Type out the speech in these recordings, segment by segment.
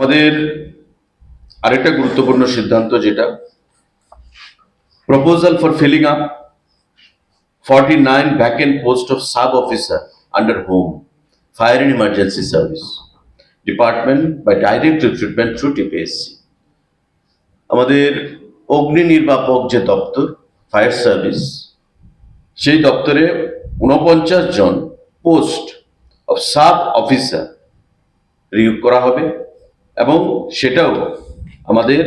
আমাদের আরেকটা গুরুত্বপূর্ণ সিদ্ধান্ত যেটা proposal for filling up forty nine back post of sub officer under home fire and emergency service department বা ডাইরেক্ট রিক্রুটমেন্ট থ্রু টিপিএসসি আমাদের অগ্নি নির্বাপক যে দপ্তর ফায়ার সার্ভিস সেই দপ্তরে উনপঞ্চাশ জন post of sub officer recruit করা হবে। এবং সেটাও আমাদের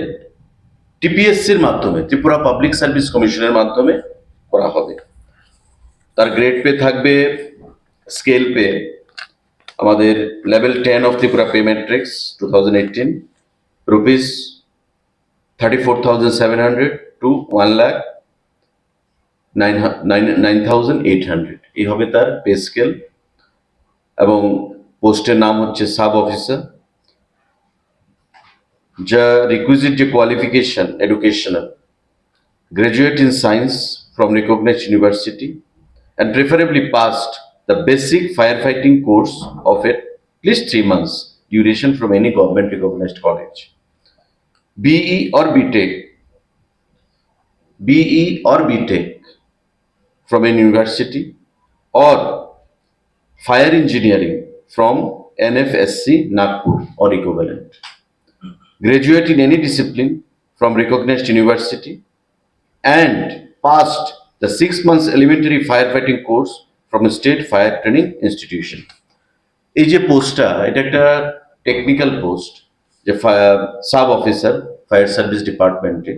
টিপিএসসির মাধ্যমে, ত্রিপুরা পাবলিক সার্ভিস কমিশনের মাধ্যমে করা হবে। তার গ্রেড পে থাকবে স্কেল পে আমাদের level ten of Tripura pay matrix two thousand eighteen rupees thirty four thousand seven hundred two one lakh nine nine thousand eight hundred এই হবে তার পে স্কেল এবং পোস্টের নাম হচ্ছে sub officer the requisite qualification educational. Graduate in science from recognized university and preferably passed the basic firefighting course of at least three months duration from any government recognized college. BE or BTech BE or BTech from a university or fire engineering from NFSC Nagpur or equivalent. Graduate in any discipline from recognized university and passed the six months elementary firefighting course from a state fire training institution. এই যে পোস্টটা এটা একটা technical post যে sub officer fire service ডিপার্টমেন্টে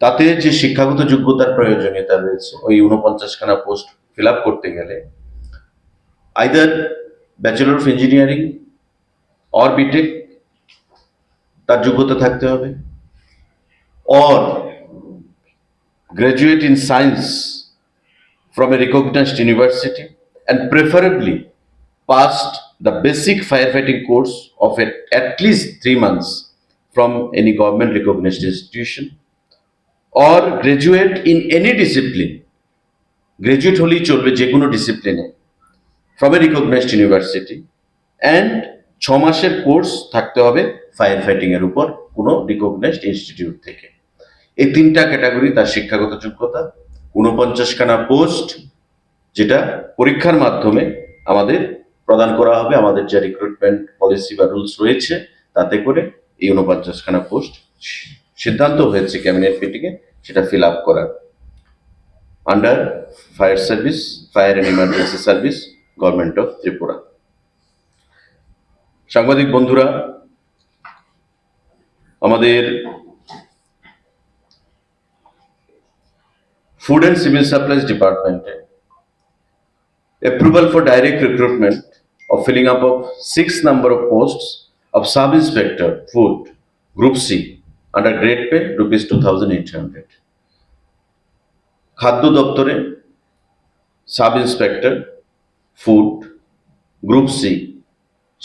তাতে যে শিক্ষাগত যোগ্যতার প্রয়োজনীয়তা রয়েছে ওই উনপঞ্চাশখানা পোস্ট ফিল আপ করতে গেলে either bachelor of engineering or B Tech যোগ্যতা থাকতে হবে or graduate in science from a recognized university and preferably passed the basic firefighting course of at, at least three months from any government recognized institution or graduate in any discipline graduate হলেই চলবে যে কোনো ডিসিপ্লিনে from a recognised university and ছ মাসের course থাকতে হবে fire fighting এর উপর, কোনো রিকগনাইজড ইনস্টিটিউট থেকে। এই তিনটা ক্যাটাগরি তার শিক্ষাগত যোগ্যতা উনপঞ্চাশখানা পোস্ট যেটা পরীক্ষার মাধ্যমে আমাদের প্রদান করা হবে, আমাদের যে রিক্রুটমেন্ট পলিসি বা রুলস রয়েছে, তাতে করে এই উনপঞ্চাশখানা পোস্ট সিদ্ধান্ত হয়েছে ক্যাবিনেট মিটিংয়ে সেটা ফিল আপ করার। Under fire service fire and emergency service government of Tripura. সাংবাদিক বন্ধুরা, আমাদের ফুড অ্যান্ড সিভিল সাপ্লাইজ ডিপার্টমেন্টে approval for direct recruitment of filling up of six number of post of sub inspector food group C under grade pay rupees two thousand eight hundred খাদ্য দপ্তরে sub inspector food group C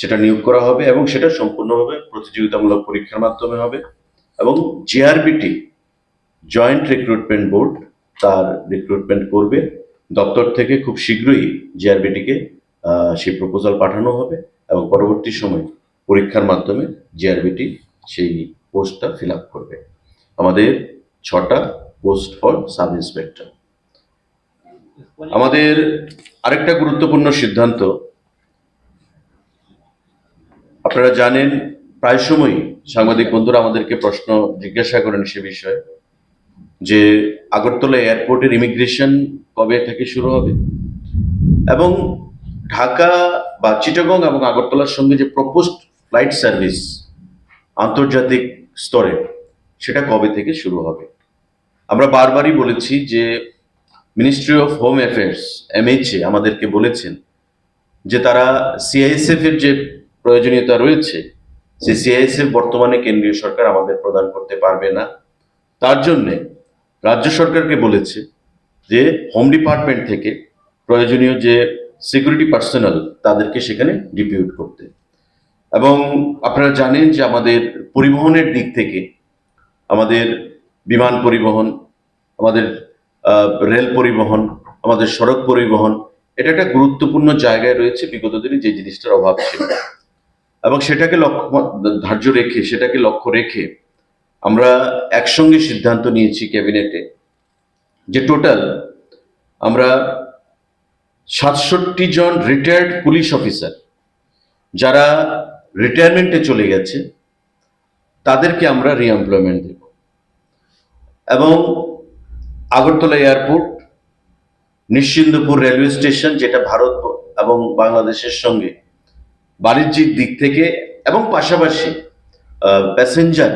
সেটা নিয়োগ করা হবে এবং সেটা সম্পূর্ণভাবে প্রতিযোগিতামূলক পরীক্ষার মাধ্যমে হবে এবং জিআরবিটি জয়েন্ট রিক্রুটমেন্ট বোর্ড তার রিক্রুটমেন্ট করবে। দপ্তর থেকে খুব শীঘ্রই জিআরবিটিকে সেই প্রপোজাল পাঠানো হবে এবং পরবর্তী সময় পরীক্ষার মাধ্যমে জিআরবিটি সেই পোস্টটা ফিল আপ করবে। আমাদের ছটা পোস্ট ফর সাব ইন্সপেক্টর আমাদের আরেকটা গুরুত্বপূর্ণ সিদ্ধান্ত আপনারা জানেন, প্রায় সময়ই সাংবাদিক বন্ধুরা আমাদেরকে প্রশ্ন জিজ্ঞাসা করেন সে বিষয়ে, যে আগরতলা এয়ারপোর্টের ইমিগ্রেশন কবে থেকে শুরু হবে? এবং ঢাকা বা চিটাগং এবং আগরতলার সঙ্গে যে প্রপোজড ফ্লাইট সার্ভিস আন্তর্জাতিক স্তরে, সেটা কবে থেকে শুরু হবে? আমরা বারবারই বলেছি যে ministry of home affairs MHA আমাদেরকে বলেছেন যে তারা সিআইএসএফ এর যে প্রয়োজনীয়তা রয়েছে। সেই সিআইএসএফ বর্তমানে কেন্দ্রীয় সরকার আমাদের প্রদান করতে পারবে না। তার জন্যে রাজ্য সরকারকে বলেছে যে হোম ডিপার্টমেন্ট থেকে প্রয়োজনীয় যে সিকিউরিটি পার্সোনাল তাদেরকে সেখানে ডিপিউট করতে। এবং আপনারা জানেন যে আমাদের পরিবহনের দিক থেকে আমাদের বিমান পরিবহন, আমাদের রেল পরিবহন, আমাদের সড়ক পরিবহন, এটা একটা গুরুত্বপূর্ণ জায়গায় রয়েছে। বিগত দিনে যে জিনিসটার অভাব ছিল। এবং সেটাকে লক্ষ্য ধার্য রেখে, সেটাকে লক্ষ্য রেখে আমরা একসঙ্গে সিদ্ধান্ত নিয়েছি ক্যাবিনেটে যে টোটাল আমরা সাতষট্টি জন রিটায়ার্ড পুলিশ অফিসার যারা রিটায়ারমেন্টে চলে গেছে, তাদেরকে আমরা রিএমপ্লয়মেন্ট দেব। এবং Agartala airport, Nishchindpur railway station, যেটা ভারত এবং বাংলাদেশের সঙ্গে বাণিজ্যিক দিক থেকে এবং পাশাপাশি প্যাসেঞ্জার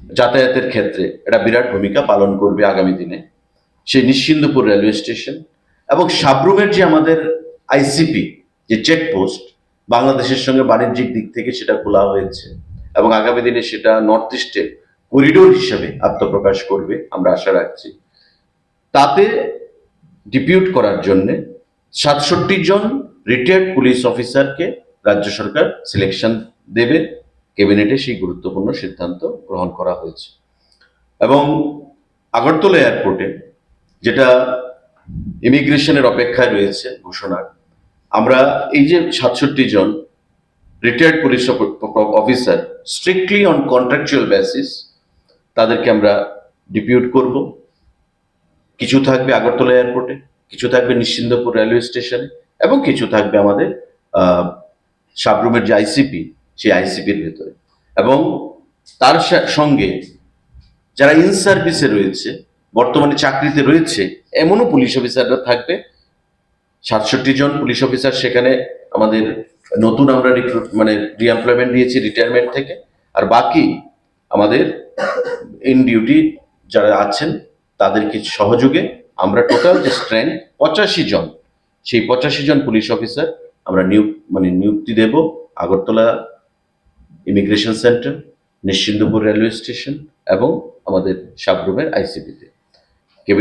যাতায়াতের ক্ষেত্রে এটা বিরাট ভূমিকা পালন করবে আগামী দিনে। সেই নিশ্চিন্দপুর রেলওয়ে স্টেশন এবং সাবরুমের যে আমাদের আইসিপি যে চেকপোস্ট বাংলাদেশের সঙ্গে বাণিজ্যিক দিক থেকে সেটা খোলা হয়েছে এবং আগামী দিনে সেটা নর্থ ইস্টে করিডোর হিসেবে আত্মপ্রকাশ করবে, আমরা আশা রাখছি। তাতে ডিপিউট করার জন্যে সাতষট্টি জন রিটায়ার্ড পুলিশ অফিসারকে রাজ্য সরকার সিলেকশন দেবে। ক্যাবিনেটে সেই গুরুত্বপূর্ণ সিদ্ধান্ত গ্রহণ করা হয়েছে। এবং আগরতলা এয়ারপোর্টে যেটা ইমিগ্রেশনের অপেক্ষায় রয়েছে ঘোষণার, আমরা এই যে সাতষট্টি জন retired police officer strictly on contractual basis তাদেরকে আমরা ডিপিউট করব। কিছু থাকবে আগরতলা এয়ারপোর্টে কিছু থাকবে নিশ্চিন্দপুর রেলওয়ে স্টেশনে এবং কিছু থাকবে আমাদের সাবরুমের যে আইসিপি সেই আইসিপির ভেতরে। এবং তার সঙ্গে যারা ইন সার্ভিসে রয়েছে, বর্তমানে চাকরিতে রয়েছে, এমনও পুলিশ অফিসাররা থাকবে। সাতষট্টি জন পুলিশ অফিসার সেখানে আমাদের নতুন আমরা রিক্রুট মানে রিএমপ্লয়মেন্ট দিয়েছি রিটায়ারমেন্ট থেকে। আর বাকি আমাদের ইন ডিউটি যারা আছেন, তাদেরকে সহযোগে আমরা টোটাল যে স্ট্রেংথ পঁচাশি জন সেই পঁচাশি জন পুলিশ অফিসার আমরা নিয়োগ মানে নিযুক্তি দেব Agartala immigration centre Nishchindpur railway station এবং আমাদের সাবরুমের আইসিপিতে